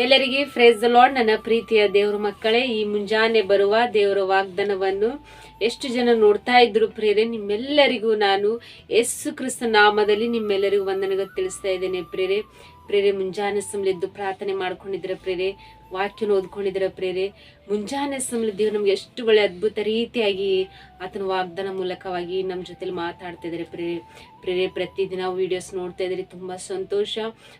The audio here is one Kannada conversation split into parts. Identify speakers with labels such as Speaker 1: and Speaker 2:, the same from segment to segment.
Speaker 1: ಎಲ್ಲರಿಗೆ ಫ್ರೇಜ್ ಲಾರ್ಡ್ ನನ್ನ ಪ್ರೀತಿಯ ದೇವರ ಮಕ್ಕಳೇ, ಈ ಮುಂಜಾನೆ ಬರುವ ದೇವರ ವಾಗ್ದಾನವನ್ನು ಎಷ್ಟು ಜನ ನೋಡ್ತಾ ಇದ್ರು ಪ್ರೇರೆ ನಿಮ್ಮೆಲ್ಲರಿಗೂ ನಾನು ಯೇಸು ಕ್ರಿಸ್ತ ನಾಮದಲ್ಲಿ ನಿಮ್ಮೆಲ್ಲರಿಗೂ ವಂದನೆಗೆ ತಿಳಿಸ್ತಾ ಇದ್ದೇನೆ ಪ್ರೇರೆ ಪ್ರೇರೆ ಮುಂಜಾನೆ ಸಮಲೆದ್ದು ಪ್ರಾರ್ಥನೆ ಮಾಡ್ಕೊಂಡಿದ್ರೆ ಪ್ರೇರೆ ವಾಕ್ಯನ ಓದ್ಕೊಂಡಿದ್ರೆ ಪ್ರೇರೆ. ಮುಂಜಾನೆ ಸಮಯದ ದೇವ್ರು ನಮ್ಗೆ ಎಷ್ಟು ಒಳ್ಳೆ ಅದ್ಭುತ ರೀತಿಯಾಗಿ ಆತನ ವಾಗ್ದಾನ ಮೂಲಕವಾಗಿ ನಮ್ಮ ಜೊತೆಲಿ ಮಾತಾಡ್ತಾ ಇದ್ದಾರೆ ಪ್ರೇರೆ. ಪ್ರೇರೆ, ಪ್ರತಿದಿನ ವಿಡಿಯೋಸ್ ನೋಡ್ತಾ ಇದ್ರಿ ತುಂಬ ಸಂತೋಷ.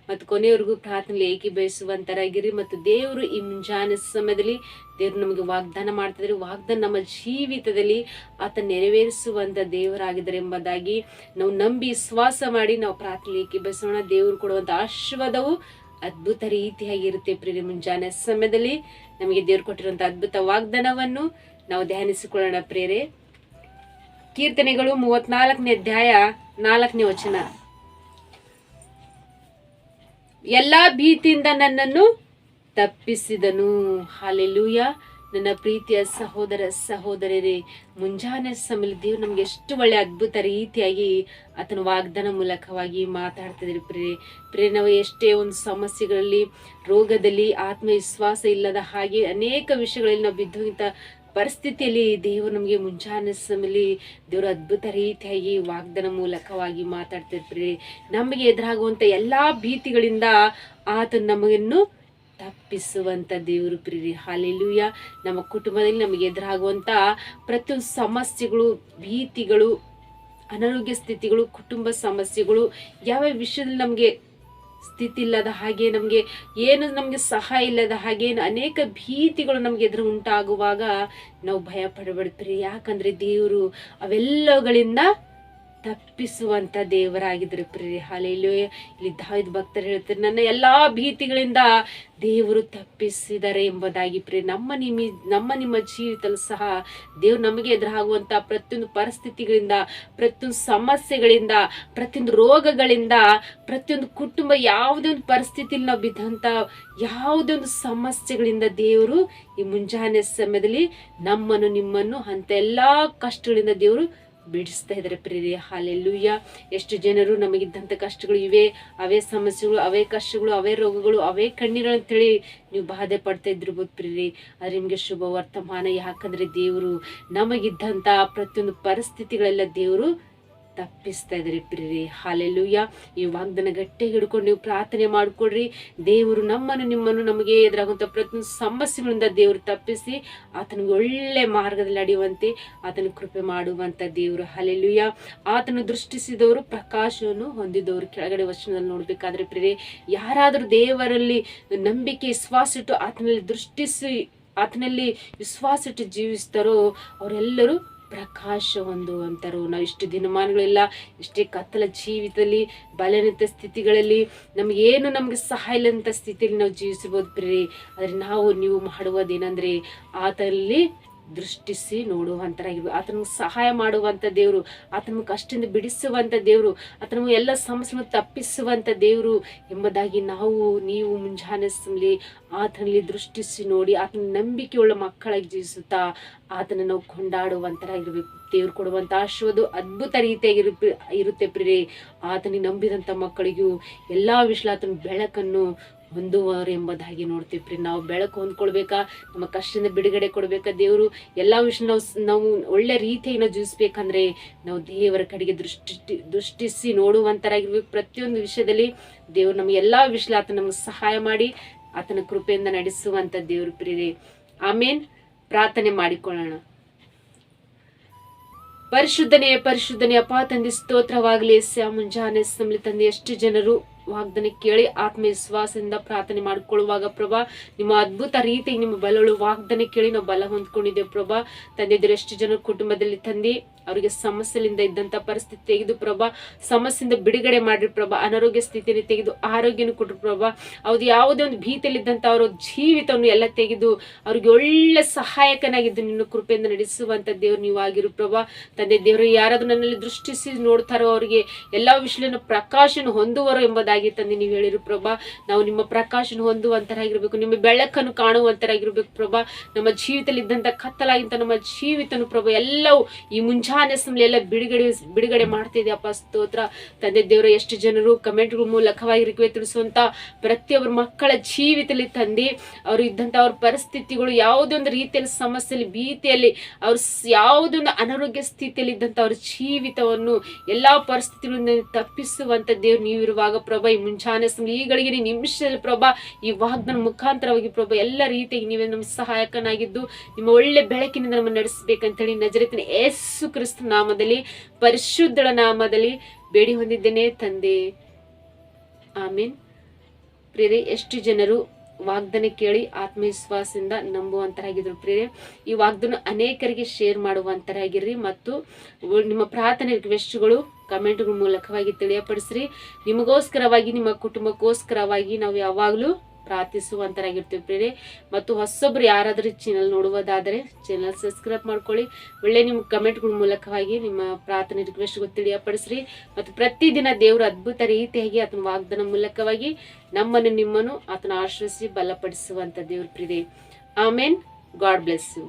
Speaker 1: ಮತ್ತು ಕೊನೆಯವರೆಗೂ ಪ್ರಾರ್ಥನೆ ಏಕೀಭವಿಸುವಂತರಾಗಿರಿ ಮತ್ತು ದೇವರು ಈ ಮುಂಜಾನೆ ಸಮಯದಲ್ಲಿ ದೇವರು ನಮಗೆ ವಾಗ್ದಾನ ಮಾಡ್ತಿದ್ದಾರೆ ವಾಗ್ದಾನ ನಮ್ಮ ಜೀವಿತದಲ್ಲಿ ಆತ ನೆರವೇರಿಸುವಂತ ದೇವರಾಗಿದ್ದಾರೆ ಎಂಬುದಾಗಿ ನಾವು ನಂಬಿ ವಿಶ್ವಾಸ ಮಾಡಿ ನಾವು ಪ್ರಾರ್ಥನೆ ಏಕೀಭವಿಸೋಣ ದೇವರು ಕೊಡುವಂತ ಆಶೀರ್ವಾದವು ಅದ್ಭುತ ರೀತಿಯಾಗಿರುತ್ತೆ ಪ್ರಿಯ ಮುಂಜಾನೆ ಸಮಯದಲ್ಲಿ. ನಮಗೆ ದೇವ್ರು ಕೊಟ್ಟಿರುವಂತಹ ಅದ್ಭುತ ವಾಗ್ದಾನವನ್ನು ನಾವು ಧ್ಯಾನಿಸಿಕೊಳ್ಳೋಣ ಪ್ರೇರೆ ಕೀರ್ತನೆಗಳು ಮೂವತ್ನಾಲ್ಕನೇ ಅಧ್ಯಾಯ ನಾಲ್ಕನೇ ವಚನ. ಎಲ್ಲಾ ಭೀತಿಯಿಂದ ನನ್ನನ್ನು ತಪ್ಪಿಸಿದನು. ಹಾಲೆಲೂಯ. ನನ್ನ ಪ್ರೀತಿಯ ಸಹೋದರ ಸಹೋದರರೇ, ಮುಂಜಾನೆ ಸಮಯದಲ್ಲಿ ದೇವ್ರು ನಮ್ಗೆ ಎಷ್ಟು ಒಳ್ಳೆ ಅದ್ಭುತ ರೀತಿಯಾಗಿ ಆತನ ವಾಗ್ದಾನ ಮೂಲಕವಾಗಿ ಮಾತಾಡ್ತಿದ್ರಿ ಪ್ರೇ ಪ್ರೇ ನಾವು ಎಷ್ಟೇ ಒಂದು ಸಮಸ್ಯೆಗಳಲ್ಲಿ, ರೋಗದಲ್ಲಿ, ಆತ್ಮವಿಶ್ವಾಸ ಇಲ್ಲದ ಹಾಗೆ ಅನೇಕ ವಿಷಯಗಳಲ್ಲಿ ನಾವು ಬಿದ್ದೋಗಿಂತ ಪರಿಸ್ಥಿತಿಯಲ್ಲಿ ದೇವರು ನಮಗೆ ಮುಂಜಾನೆ ಸಮಯದಲ್ಲಿ ದೇವರು ಅದ್ಭುತ ರೀತಿಯಾಗಿ ವಾಗ್ದಾನ ಮೂಲಕವಾಗಿ ಮಾತಾಡ್ತಿರ್ತಾರೆ ನಮಗೆ ಎದುರಾಗುವಂತ ಎಲ್ಲಾ ಭೀತಿಗಳಿಂದ ಆತ ನಮಗನ್ನು ತಪ್ಪಿಸುವಂತ ದೇವರು ಪ್ರೀರಿ ಹಾಲೆಲುಯ್ಯ ನಮ್ಮ ಕುಟುಂಬದಲ್ಲಿ ನಮಗೆ ಎದುರಾಗುವಂತ ಪ್ರತಿಯೊಂದು ಸಮಸ್ಯೆಗಳು, ಭೀತಿಗಳು, ಅನಾರೋಗ್ಯ ಸ್ಥಿತಿಗಳು, ಕುಟುಂಬ ಸಮಸ್ಯೆಗಳು, ಯಾವ ವಿಷಯದಲ್ಲಿ ನಮಗೆ ಸ್ಥಿತಿ ಇಲ್ಲದ ಹಾಗೆ, ನಮಗೆ ಏನು ನಮಗೆ ಸಹಾಯ ಇಲ್ಲದ ಹಾಗೆ, ಅನೇಕ ಭೀತಿಗಳು ನಮಗೆ ಎದುರು ಉಂಟಾಗುವಾಗ ನಾವು ಭಯ ಪಡಬೇಡ್ತೀರಿ ಯಾಕಂದ್ರೆ ದೇವರು ಅವೆಲ್ಲಗಳಿಂದ ತಪ್ಪಿಸುವಂತ ದೇವರಾಗಿದ್ರು ಪ್ರಿಯ ಹಾಲೆಲ್ಲೂ ಇಲ್ಲಿ ದಾವಿದ ಭಕ್ತರು ಹೇಳ್ತಾರೆ, ನನ್ನ ಎಲ್ಲಾ ಭೀತಿಗಳಿಂದ ದೇವರು ತಪ್ಪಿಸಿದ್ದಾರೆ ಎಂಬುದಾಗಿ ಪ್ರಿಯ ನಮ್ಮ ನಿಮಿ, ನಮ್ಮ ನಿಮ್ಮ ಜೀವಿತಲ್ಲೂ ಸಹ ದೇವ್ರು ನಮಗೆ ಎದುರಾಗುವಂಥ ಪ್ರತಿಯೊಂದು ಪರಿಸ್ಥಿತಿಗಳಿಂದ, ಪ್ರತಿಯೊಂದು ಸಮಸ್ಯೆಗಳಿಂದ, ಪ್ರತಿಯೊಂದು ರೋಗಗಳಿಂದ, ಪ್ರತಿಯೊಂದು ಕುಟುಂಬ ಯಾವುದೇ ಒಂದು ಪರಿಸ್ಥಿತಿಯಲ್ಲಿ ನಾವು ಬಿದ್ದಂಥ ಯಾವುದೇ ಒಂದು ಸಮಸ್ಯೆಗಳಿಂದ ದೇವರು ಈ ಮುಂಜಾನೆ ಸಮಯದಲ್ಲಿ ನಮ್ಮನ್ನು, ನಿಮ್ಮನ್ನು ಅಂತ ಎಲ್ಲಾ ಕಷ್ಟಗಳಿಂದ ದೇವರು ಬಿಡಿಸ್ತಾ ಇದ್ದಾರೆ. ಪ್ರೇರಿ ಹಾಲೆಲ್ಲೂಯ್ಯ ಎಷ್ಟು ಜನರು ನಮಗಿದ್ದಂಥ ಕಷ್ಟಗಳು ಇವೆ. ಅವೇ ಸಮಸ್ಯೆಗಳು, ಅವೇ ಕಷ್ಟಗಳು, ಅವೇ ರೋಗಗಳು, ಅವೇ ಕಣ್ಣೀರು ಅಂತೇಳಿ ನೀವು ಬಾಧೆ ಪಡ್ತಾ ಇದ್ದಿರ್ಬೋದು ಪ್ರೇರಿ ಆದರೆ ನಿಮಗೆ ಶುಭ ವರ್ತಮಾನ ಯಾಕಂದ್ರೆ ದೇವರು ನಮಗಿದ್ದಂಥ ಪ್ರತಿಯೊಂದು ಪರಿಸ್ಥಿತಿಗಳೆಲ್ಲ ದೇವರು ತಪ್ಪಿಸ್ತಾ ಇದ್ದಾರೆ ಪ್ರಿಯರೇ. ಹಾಲೆಲ್ಲೂಯ್ಯ ಈ ವಾಗ್ದನ ಗಟ್ಟಿಗೆ ಹಿಡ್ಕೊಂಡು ನೀವು ಪ್ರಾರ್ಥನೆ ಮಾಡಿಕೊಡ್ರಿ. ದೇವರು ನಮ್ಮನ್ನು ನಿಮ್ಮನ್ನು ನಮಗೆ ಎದುರಾಗುವಂಥ ಪ್ರತಿಯೊಂದು ಸಮಸ್ಯೆಗಳಿಂದ ದೇವರು ತಪ್ಪಿಸಿ ಆತನಿಗೆ ಒಳ್ಳೆ ಮಾರ್ಗದಲ್ಲಿ ಅಡಿಯುವಂತೆ ಆತನ ಕೃಪೆ ಮಾಡುವಂಥ ದೇವರು. ಹಾಲೆಲ್ಲೂಯ್ಯ ಆತನು ದೃಷ್ಟಿಸಿದವರು, ಪ್ರಕಾಶವನ್ನು ಹೊಂದಿದವರು. ಕೆಳಗಡೆ ವಚನದಲ್ಲಿ ನೋಡಬೇಕಾದ್ರೆ ಪ್ರಿಯರೇ, ಯಾರಾದರೂ ದೇವರಲ್ಲಿ ನಂಬಿಕೆ, ವಿಶ್ವಾಸ ಇಟ್ಟು ಆತನಲ್ಲಿ ದೃಷ್ಟಿಸಿ, ಆತನಲ್ಲಿ ವಿಶ್ವಾಸ ಇಟ್ಟು ಜೀವಿಸ್ತಾರೋ ಅವರೆಲ್ಲರೂ ಪ್ರಕಾಶ ಒಂದು ಅಂತಾರೋ ನಾವು ಇಷ್ಟು ದಿನಮಾನಗಳೆಲ್ಲ ಇಷ್ಟೇ ಕತ್ತಲ ಜೀವಿತದಲ್ಲಿ ಬಲನಿತ ಸ್ಥಿತಿಗಳಲ್ಲಿ ನಮಗೇನು ನಮಗೆ ಸಹಾಯ ಇಲ್ಲಂಥ ಸ್ಥಿತಿಯಲ್ಲಿ ನಾವು ಜೀವಿಸಬಹುದು ಪ್ರೇರಿ ಆದರೆ ನಾವು ನೀವು ಮಾಡುವುದೇನೆಂದರೆ ಆತನಲ್ಲಿ ದೃಷ್ಟಿಸಿ ನೋಡುವಂಥರಾಗಿರ್ಬೇಕು ಆತನಿಗೆ ಸಹಾಯ ಮಾಡುವಂತ ದೇವರು ಆತನ ಕಷ್ಟದಿಂದ ಬಿಡಿಸುವಂತ ದೇವರು ಆತನ ಎಲ್ಲ ಸಮಸ್ಯೆಗಳನ್ನು ತಪ್ಪಿಸುವಂತ ದೇವರು ಎಂಬುದಾಗಿ ನಾವು, ನೀವು ಮುಂಜಾನೆ ಸಮಲಿ ಆತನಲ್ಲಿ ದೃಷ್ಟಿಸಿ ನೋಡಿ, ಆತನ ನಂಬಿಕೆಯುಳ್ಳ ಮಕ್ಕಳಾಗಿ ಜೀವಿಸುತ್ತಾ ಆತನ ನಾವು ಕೊಂಡಾಡುವಂತರಾಗಿರ್ಬೇಕು. ದೇವ್ರು ಕೊಡುವಂತ ಆಶೀರ್ವಾದ ಅದ್ಭುತ ರೀತಿಯಾಗಿ ಇರುತ್ತೆ ಪ್ರಿಯರೇ. ಆತನಿಗೆ ನಂಬಿದಂತ ಮಕ್ಕಳಿಗೂ ಎಲ್ಲಾ ವಿಷಯ ಆತನ ಬೆಳಕನ್ನು ಹೊಂದುವರು ಎಂಬುದಾಗಿ ನೋಡ್ತೀವಿ ಪ್ರಿ ನಾವು ಬೆಳಕು ಹೊಂದ್ಕೊಳ್ಬೇಕಾ? ನಮ್ಮ ಕಷ್ಟದಿಂದ ಬಿಡುಗಡೆ ಕೊಡಬೇಕಾ ದೇವರು? ಎಲ್ಲ ವಿಷಯ ನಾವು ನಾವು ಒಳ್ಳೆ ರೀತಿಯಿಂದ ಜೀವಿಸ್ಬೇಕಂದ್ರೆ ನಾವು ದೇವರ ಕಡೆಗೆ ದೃಷ್ಟಿ, ದೃಷ್ಟಿಸಿ ನೋಡುವಂತರಾಗಿರ್ಬೇಕು. ಪ್ರತಿಯೊಂದು ವಿಷಯದಲ್ಲಿ ದೇವರು ನಮಗೆ ಎಲ್ಲಾ ವಿಷಯ ಆತ ನಮ್ಗೆ ಸಹಾಯ ಮಾಡಿ ಆತನ ಕೃಪೆಯಿಂದ ನಡೆಸುವಂತ ದೇವರು ಪ್ರಿಯರೇ. ಆಮೇನ್ ಪ್ರಾರ್ಥನೆ ಮಾಡಿಕೊಳ್ಳೋಣ. ಪರಿಶುದ್ಧನೆಯ ಪರಿಶುದ್ಧನೇ ಅಪ ತಂದೆ, ಸ್ತೋತ್ರವಾಗಲಿ. ಸ್ಯಾ ಮುಂಜಾನೆ ತಂದೆ, ಎಷ್ಟು ಜನರು ವಾಗ್ದಾನ ಕೇಳಿ ಆತ್ಮವಿಶ್ವಾಸದಿಂದ ಪ್ರಾರ್ಥನೆ ಮಾಡ್ಕೊಳ್ಳುವಾಗ ಪ್ರಭಾ, ನಿಮ್ಮ ಅದ್ಭುತ ರೀತಿ ನಿಮ್ಮ ಬಲಗಳು ವಾಗ್ದನ ಕೇಳಿ ನಾವು ಬಲ ಹೊಂದ್ಕೊಂಡಿದ್ದೇವೆ ಪ್ರಭಾ. ತಂದೆ ಎಷ್ಟು ಜನ ಕುಟುಂಬದಲ್ಲಿ ತಂದಿ, ಅವರಿಗೆ ಸಮಸ್ಯೆಯಿಂದ ಇದ್ದಂತ ಪರಿಸ್ಥಿತಿ ತೆಗೆದು ಪ್ರಭಾ, ಸಮಸ್ಯೆಯಿಂದ ಬಿಡುಗಡೆ ಮಾಡ್ರಿ ಪ್ರಭಾ. ಅನಾರೋಗ್ಯ ಸ್ಥಿತಿಯನ್ನು ತೆಗೆದು ಆರೋಗ್ಯನ ಕೊಟ್ರು ಪ್ರಭಾ. ಅವ್ರದ್ದು ಯಾವುದೇ ಒಂದು ಭೀತಿಯಲ್ಲಿದ್ದಂತ ಅವರ ಜೀವಿತವನ್ನು ಎಲ್ಲ ತೆಗೆದು ಅವ್ರಿಗೆ ಒಳ್ಳೆ ಸಹಾಯಕನಾಗಿದ್ದು ನಿನ್ನ ಕೃಪೆಯಿಂದ ನಡೆಸುವಂತ ದೇವ್ರು ನೀವು ಆಗಿರು ಪ್ರಭಾ. ತಂದೆ ದೇವರು, ಯಾರಾದ್ರೂ ನನ್ನಲ್ಲಿ ದೃಷ್ಟಿಸಿ ನೋಡ್ತಾರೋ ಅವರಿಗೆ ಎಲ್ಲಾ ವಿಷಯನ ಪ್ರಕಾಶನ ಹೊಂದುವರು ಎಂಬುದಾಗಿ ತಂದೆ, ನೀವು ಹೇಳಿರು ಪ್ರಭಾ, ನಾವು ನಿಮ್ಮ ಪ್ರಕಾಶನ ಹೊಂದುವಂತರಾಗಿರ್ಬೇಕು, ನಿಮ್ಮ ಬೆಳಕನ್ನು ಕಾಣುವಂತರಾಗಿರ್ಬೇಕು ಪ್ರಭಾ. ನಮ್ಮ ಜೀವಿತದಲ್ಲಿ ಇದ್ದಂತ ಕತ್ತಲಾಗಿಂತ ನಮ್ಮ ಜೀವಿತನು ಪ್ರಭಾ, ಎಲ್ಲವೂ ಈ ಮುಂಜಾನೆ ಸಮಯ ಎಲ್ಲ ಬಿಡುಗಡೆ ಬಿಡುಗಡೆ ಮಾಡ್ತಿದೆ. ಅಪ್ಪ, ಸ್ತೋತ್ರ. ತಂದೆ ದೇವರ, ಎಷ್ಟು ಜನರು ಕಮೆಂಟ್ಗಳ ಮೂಲಕವಾಗಿ ರಿಕ್ವೆ ತಿಳಿಸುವಂತ ಪ್ರತಿಯೊಬ್ಬರ ಮಕ್ಕಳ ಜೀವಿತದಲ್ಲಿ ತಂದೆ, ಅವರು ಇದ್ದಂತ ಅವ್ರ ಪರಿಸ್ಥಿತಿಗಳು ಯಾವುದೊಂದು ರೀತಿಯಲ್ಲಿ ಸಮಸ್ಯೆಯಲ್ಲಿ, ಭೀತಿಯಲ್ಲಿ, ಅವ್ರ ಯಾವುದೊಂದು ಅನಾರೋಗ್ಯ ಸ್ಥಿತಿಯಲ್ಲಿ ಇದ್ದಂಥ ಅವ್ರ ಜೀವಿತವನ್ನು, ಎಲ್ಲಾ ಪರಿಸ್ಥಿತಿಗಳಿಂದ ತಪ್ಪಿಸುವಂತ ದೇವ್ರು ನೀವಿರುವಾಗ ಪ್ರಭಾ. ಸಮಯ ಈ ಗಳಿಗೆ ನಿಮಿಷದಲ್ಲಿ ಪ್ರಭಾ, ಈ ವಾಗ್ದನ ಮುಖಾಂತರವಾಗಿ ಪ್ರಭಾ, ಎಲ್ಲ ರೀತಿಯಾಗಿ ನೀವೇ ನಮ್ಮ ಸಹಾಯಕನಾಗಿದ್ದು, ನಿಮ್ಮ ಒಳ್ಳೆ ಬೆಳಕಿನಿಂದ ನಮ್ಮನ್ನು ನಡೆಸಬೇಕಂತೇಳಿ ನಜರತಿನ ಯೇಸು ಕ್ರಿಸ್ತ ನಾಮದಲ್ಲಿ, ಪರಿಶುದ್ಧಳ ನಾಮದಲ್ಲಿ ಬೇಡಿ ಹೊಂದಿದ್ದೇನೆ ತಂದೆ. ಆಮೀನ್. ಪ್ರೇರೆ ಎಷ್ಟು ಜನರು ವಾಗ್ದನ ಕೇಳಿ ಆತ್ಮವಿಶ್ವಾಸದಿಂದ ನಂಬುವಂತರಾಗಿದ್ರು ಪ್ರೇರೆ ಈ ವಾಗ್ದನ ಅನೇಕರಿಗೆ ಶೇರ್ ಮಾಡುವಂತರಾಗಿರ್ರಿ ಮತ್ತು ನಿಮ್ಮ ಪ್ರಾರ್ಥನೆ ರಿಕ್ವೆಸ್ಟ್ಗಳು ಕಮೆಂಟ್ಗಳ ಮೂಲಕವಾಗಿ ತಿಳಿಯಪಡಿಸ್ರಿ. ನಿಮಗೋಸ್ಕರವಾಗಿ, ನಿಮ್ಮ ಕುಟುಂಬಕ್ಕೋಸ್ಕರವಾಗಿ ನಾವು ಯಾವಾಗಲೂ ಪ್ರಾರ್ಥಿಸುವಂತರಾಗಿರ್ತೀವಿ ಪ್ರೇರೆ ಮತ್ತು ಹೊಸೊಬ್ರು ಯಾರಾದರೂ ಚಾನಲ್ ನೋಡುವುದಾದರೆ ಚಾನಲ್ ಸಬ್ಸ್ಕ್ರೈಬ್ ಮಾಡ್ಕೊಳ್ಳಿ. ಒಳ್ಳೆ ನಿಮ್ಮ ಕಮೆಂಟ್ಗಳ ಮೂಲಕವಾಗಿ ನಿಮ್ಮ ಪ್ರಾರ್ಥನೆ ರಿಕ್ವೆಸ್ಟ್ಗಳು ತಿಳಿಯಪಡಿಸ್ರಿ. ಮತ್ತು ಪ್ರತಿದಿನ ದೇವರು ಅದ್ಭುತ ರೀತಿಯಾಗಿ ಆತನ ವಾಗ್ದಾನ ಮೂಲಕವಾಗಿ ನಮ್ಮನ್ನು ನಿಮ್ಮನ್ನು ಆತನ ಆಶ್ರಯಿಸಿ ಬಲಪಡಿಸುವಂಥ ದೇವ್ರ ಪ್ರೀತಿ. ಆಮೇನ್. God bless you.